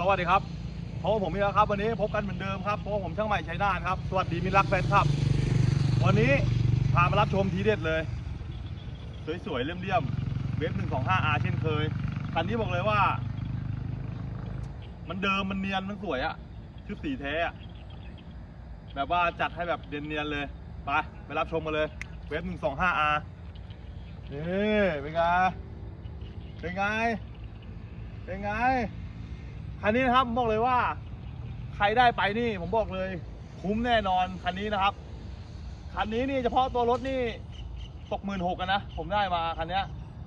สวัสดีครับพบกับผมอีกแล้วครับ วันนี้พบกันเหมือนเดิมครับเพราะผมช่างใหม่ชัยนาทครับ สวัสดีมิรักแฟนคลับ วันนี้พามารับชมทีเด็ดเลย สวยๆเลี่ยมๆเว็บหนึ่งสองห้าอาเช่นเคย คันนี้บอกเลยว่า มันเดิมมันเนียนมันสวยอะชุดสีแท้อะแบบว่าจัดให้แบบเนียนๆเลย ไปไปรับชมกันเลย เว็บหนึ่งสองห้าอานี่เป็นไงเป็นไงเป็นไง คันนี้นะครับบอกเลยว่า ใครได้ไปนี่ผมบอกเลย คุ้มแน่นอนคันนี้นะครับ คันนี้นี่เฉพาะตัวรถนี่ตกหมื่นหกนะผมได้มาคันนี้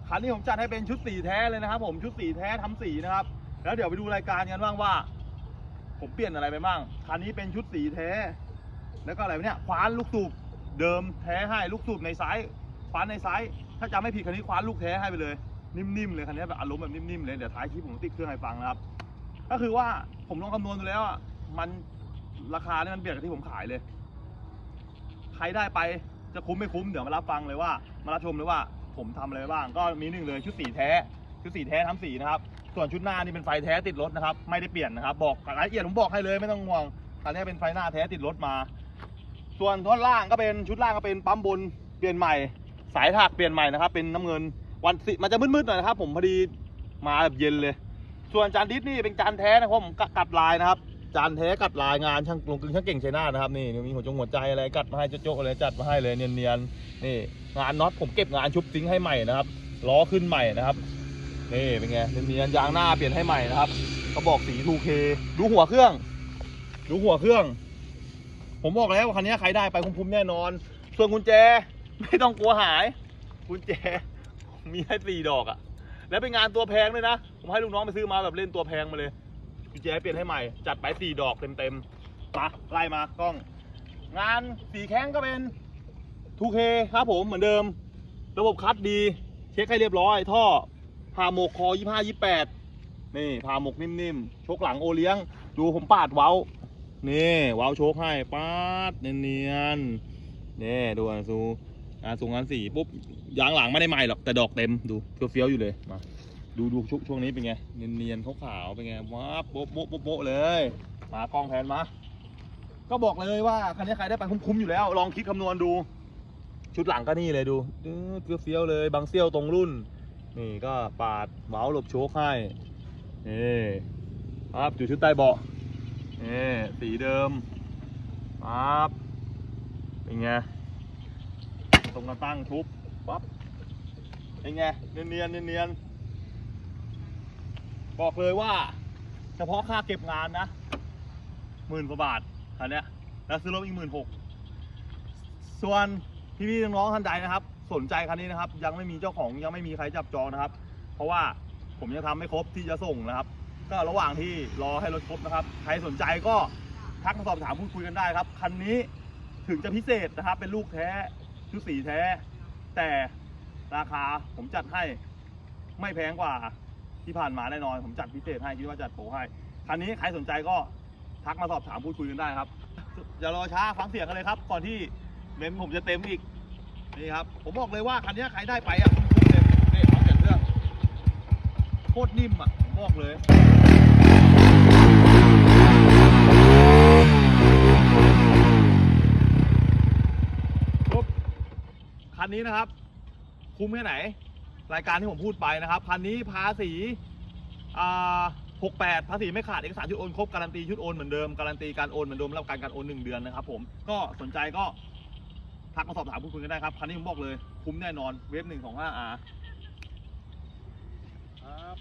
คันนี้ผมจัดให้เป็นชุดสีแท้เลยนะครับ ผมชุดสีแท้ทำสีนะครับ แล้วเดี๋ยวไปดูรายการกันบ้างว่า ผมเปลี่ยนอะไรไปบ้างคันนี้เป็นชุดสีแท้ แล้วก็อะไรเนี่ยคว้านลูกสูบเดิมแท้ให้ลูกสูบในไซส์คว้านในไซส์ถ้าจำไม่ผิดคันนี้คว้านลูกแท้ให้ไปเลย นิ่มๆเลยคันนี้แบบอารมณ์แบบนิ่มๆเลยเดี๋ยวท้ายคลิปผมติดเครื่องให้ฟังนะครับ ก็คือว่าผมลองคำนวณดูแล้วอะมันราคาเนี่ยมันเบียดกับที่ผมขายเลย ใครได้ไปจะคุ้มไม่คุ้มเดี๋ยวมารับฟังเลยว่า มารับชมเลยว่า ผมทำอะไรบ้าง ก็มีหนึ่งเลยชุดสีแท้ ชุดสีแท้ทำสีนะครับ ส่วนชุดหน้านี่เป็นไฟแท้ติดรถนะครับ ไม่ได้เปลี่ยนนะครับ บอกรายละเอียดผมบอกให้เลยไม่ต้องห่วงคันนี้เป็นไฟหน้าแท้ติดรถมา ส่วนท่อนล่างก็เป็นชุดล่างก็เป็นปั๊มบนเปลี่ยนใหม่ สายถักเปลี่ยนใหม่นะครับ เป็นน้ำเงินวันสิมันจะมืดๆหน่อยนะครับ ผมพอดีมาแบบเย็นเลย ส่วนจานดิสนี่เป็นจานแท้นะครับผมกัดลายนะครับ จานแท้กัดลายงานช่างลงกลึงช่างเก่งชัยนาทนะครับนี่มีหัวจงหัวใจอะไรกัดมาให้โจ๊กอะไรจัดมาให้เลยเนียนๆนี่งานน็อตผมเก็บงานชุบซิงให้ใหม่นะครับล้อขึ้นใหม่นะครับนี่เป็นไงเนียนๆยางหน้าเปลี่ยนให้ใหม่นะครับกระบอกสี 2K ดูหัวเครื่อง ดูหัวเครื่อง ผมบอกแล้วว่าคันนี้ใครได้ไปคุ้มๆแน่นอน ส่วนกุญแจไม่ต้องกลัวหายกุญแจมีให้สี่ดอกอะ แล้วเป็นงานตัวแพงด้วยนะ ผมให้ลูกน้องไปซื้อมาแบบเล่นตัวแพงมาเลยกุญแจเปลี่ยนให้ใหม่ จัดไปสี่ดอกเต็มๆมาไล่มากล้อง งานสีแข้งก็เป็น 2K ครับผมเหมือนเดิม ระบบคัดดี เช็คให้เรียบร้อย ท่อพาหมกคอ 25 28 นี่พาหมกนิ่มๆ ชกหลังโอเลี้ยง ดูผมปาดเว้า นี่ เว้าโชกให้ปาดเนียนๆนี่ดูอะซู งานสูงงานสีปุ๊บยางหลังไม่ได้ใหม่หรอกแต่ดอกเต็มดูเฟี้ยวๆอยู่เลยมาดูดูช่วงช่วงนี้เป็นไงเนียนๆขาวๆเป็นไงว้าโป๊ะโป๊ะโป๊ะโป๊ะเลยมากล้องแทนมาก็บอกเลยว่าคันนี้ใครได้ไปคุ้มๆอยู่แล้ว ลองคิดคำนวณดู ชุดหลังก็นี่เลยดูดื้อเฟี้ยวๆเลยบางเซี่ยวตรงรุ่น นี่ก็ปาดเมาส์หลบโชคให้นี่ครับอยู่ชุดใต้เบาะนี่สีเดิมปั๊บเป็นไง ตรงกระตั้งทุบปั๊บเป็นไงเนียนๆเนียนๆบอกเลยว่า เฉพาะค่าเก็บงานนะหมื่นกว่าบาทคันนี้แล้วซื้อรถอีกหมื่นหกส่วนพี่ๆน้องๆท่านใดนะครับ สนใจคันนี้นะครับ ยังไม่มีเจ้าของยังไม่มีใครจับจองนะครับ เพราะว่าผมยังทำไม่ครบที่จะส่งนะครับ ก็ระหว่างที่รอให้รถครบนะครับ ใครสนใจก็ทักสอบถามพูดคุยกันได้ครับคันนี้ถึงจะพิเศษนะครับ เป็นลูกแท้ ชุดสีแท้ แต่ราคาผมจัดให้ไม่แพงกว่าที่ผ่านมาแน่นอน ผมจัดพิเศษให้คิดว่าจัดโปรให้คันนี้ใครสนใจก็ทักมาสอบถามพูดคุยกันได้ครับอย่ารอช้าฟังเสียงกันเลยครับ ก่อนที่เมมผมจะเต็มอีกนี่ครับ ผมบอกเลยว่าคันนี้ใครได้ไปอะคุ้มเลยนี่ฟังเสียงเครื่องโคตรนิ่มอะ คันนี้นะครับ คุ้มแค่ไหน รายการที่ผมพูดไปนะครับคันนี้ภาษีหกแปดภาษีไม่ขาดเอกสารชุดโอนครบการันตีชุดโอนเหมือนเดิมการันตีการโอนเหมือนเดิมรับการการโอน1เดือนนะครับ ผมก็สนใจก็ทักมาสอบถามพูดคุยกันได้ครับคันนี้ผมบอกเลย คุ้มแน่นอนเว็บหนึ่งของอาครับ